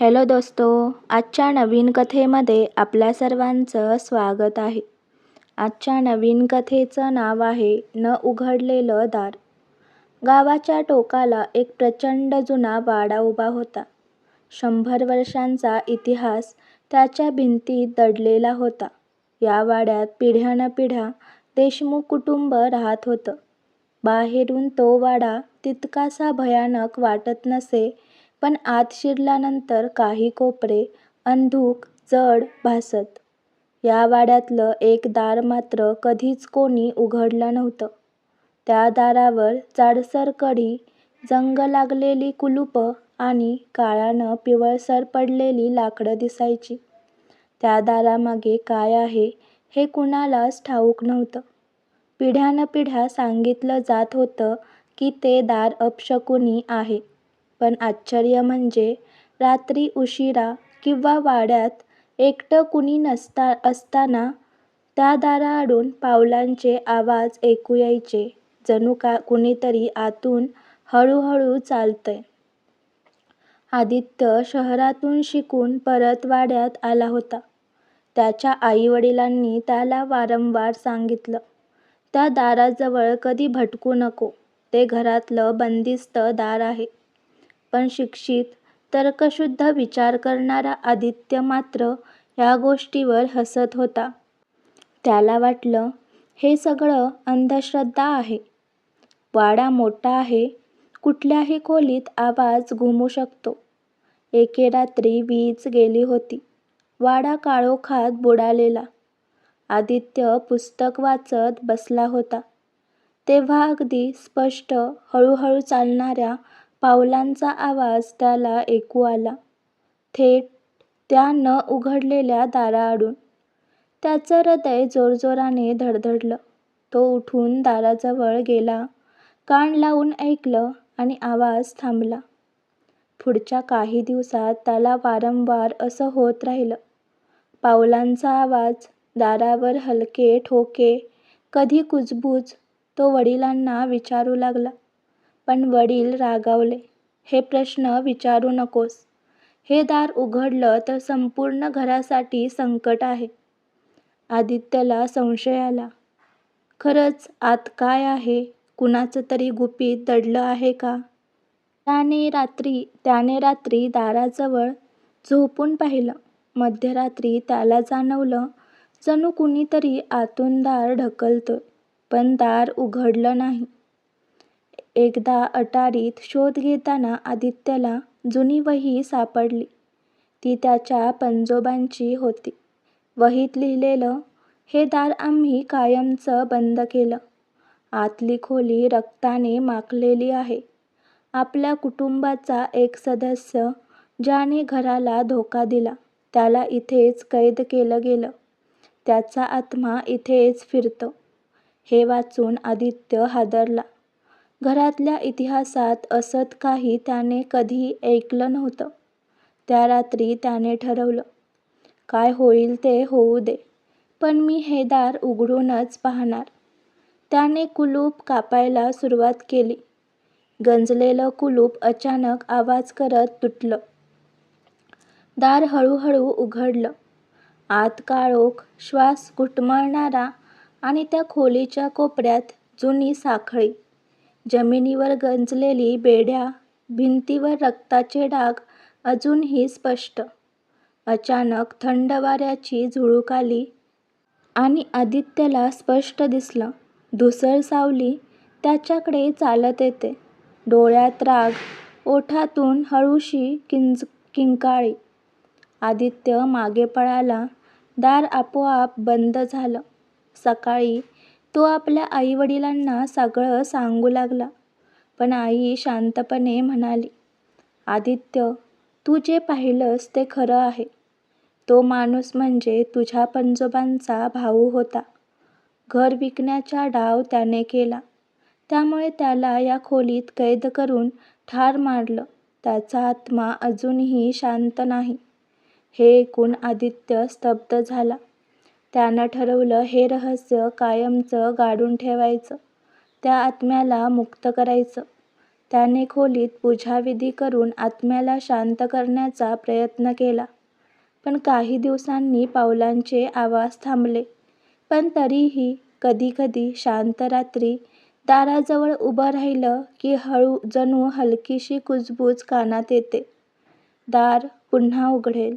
Hello दोस्तो आजच्या नवीन कथेमध्ये आपल्या सर्वांचं स्वागत आहे. आजच्या नवीन कथेचं नाव आहे न उघडलेलं दार. गावाच्या टोकाला एक प्रचंड जुना वाडा उभा होता. शंभर वर्षांचा इतिहास त्याच्या भिंतीत दडलेला होता. या वाड्यात पिढ्यानपिढ्या देशमुख कुटुंब राहत होतं. बाहेरून तो वाडा तितकासा भयानक वाटत नसे पण आत शिरल्यानंतर काही कोपरे अंधुक जड भासत. या वाड्यातलं एक दार मात्र कधीच कोणी उघडलं नव्हतं. त्या दारावर जाडसर कडी, जंग लागलेली कुलूपं आणि काळानं पिवळसर पडलेली लाकडं दिसायची. त्या दारामागे काय आहे हे कुणालाच ठाऊक नव्हतं. पिढ्यानपिढ्या सांगितलं जात होतं की ते दार अपशकुनी आहे. पण आश्चर्य म्हणजे रात्री उशिरा किंवा वाड्यात एकटं कुणी नसता असताना त्या दाराआडून पावलांचे आवाज ऐकू यायचे जणू कुणीतरी आतून हळूहळू चालतंय. आदित्य शहरातून शिकून परत वाड्यात आला होता. त्याच्या आईवडिलांनी त्याला वारंवार सांगितलं, त्या दाराजवळ कधी भटकू नको. ते घरातलं बंदिस्त दार आहे. पण शिक्षित, तर्कशुद्ध विचार करणारा आदित्य मात्र या गोष्टीवर हसत होता. त्याला वाटलं, हे सगळं अंधश्रद्धा आहे. वाडा मोठा आहे. कुठल्याही खोलीत आवाज घुमू शकतो. एके रात्री वीज गेली होती. वाडा काळोखात बुडालेला. आदित्य पुस्तक वाचत बसला होता. तेव्हा अगदी स्पष्ट हळूहळू चालणाऱ्या पावलांचा आवाज त्याला ऐकू आला. थेट त्या न उघडलेल्या दाराआडून. त्याचं हृदय जोरजोराने धडधडलं. तो उठून दाराजवळ गेला, कान लावून ऐकलं आणि आवाज थांबला. पुढच्या काही दिवसांत त्याला वारंवार असं होत राहिलं. पावलांचा आवाज, दारावर हलके ठोके, कधी कुजबूज. तो वडिलांना विचारू लागला. पण वडील रागावले. हे प्रश्न विचारू नकोस. हे दार उघडलं तर संपूर्ण घरासाठी संकट आहे. आदित्यला संशय आला. खरंच आत काय आहे? कुणाचं तरी गुपित दडलं आहे का? त्याने रात्री त्याने रात्री दाराजवळ झोपून पाहिलं. मध्यरात्री त्याला जाणवलं जणू कुणीतरी आतून दार ढकलतोय पण दार उघडलं नाही. एकदा अटारीत शोध घेताना आदित्यला जुनी वही सापडली. ती त्याच्या पणजोबांची होती. वहीत लिहिलेलं, हे दार आम्ही कायमचं बंद केलं. आतली खोली रक्ताने माखलेली आहे. आपल्या कुटुंबाचा एक सदस्य ज्याने घराला धोका दिला, त्याला इथेच कैद केलं गेलं. त्याचा आत्मा इथेच फिरतो. हे वाचून आदित्य हादरला. घरातल्या इतिहासात असत काही त्याने कधी ऐकलं नव्हतं. त्या रात्री त्याने ठरवलं, काय होईल ते होऊ दे, पण मी हे दार उघडूनच पाहणार. त्याने कुलूप कापायला सुरुवात केली. गंजलेलं कुलूप अचानक आवाज करत तुटलं. दार हळूहळू उघडलं. आत काळोख, श्वास घुटमळणारा आणि त्या खोलीच्या कोपऱ्यात जुनी साखळी. जमिनीवर गंजलेली बेड्या, भिंतीवर रक्ताचे डाग अजूनही स्पष्ट. अचानक थंड वाऱ्याची झुळूक आली आणि आदित्यला स्पष्ट दिसलं, धुसर सावली त्याच्याकडे चालत येते. डोळ्यात राग, ओठातून हळूशी किंज किंकाळी. आदित्य मागे पळाला. दार आपोआप बंद झालं. सकाळी तो आपल्या आईवडिलांना सगळं सांगू लागला. पण आई शांतपणे म्हणाली, आदित्य, तू जे पाहिलंस ते खरं आहे. तो माणूस म्हणजे तुझ्या पणजोबांचा भाऊ होता. घर विकण्याचा डाव त्याने केला. त्यामुळे त्याला या खोलीत कैद करून ठार मारलं. त्याचा आत्मा अजूनही शांत नाही. हे ऐकून आदित्य स्तब्ध झाला. त्यानं ठरवलं हे रहस्य कायमचं गाडून ठेवायचं. त्या आत्म्याला मुक्त करायचं. त्याने खोलीत पूजाविधी करून आत्म्याला शांत करण्याचा प्रयत्न केला. पण काही दिवसांनी पावलांचे आवाज थांबले. पण तरीही कधी-कधी शांत रात्री दाराजवळ उभं राहिलं की हळू जणू हलकीशी कुजबूज कानात येते. दार पुन्हा उघडेल.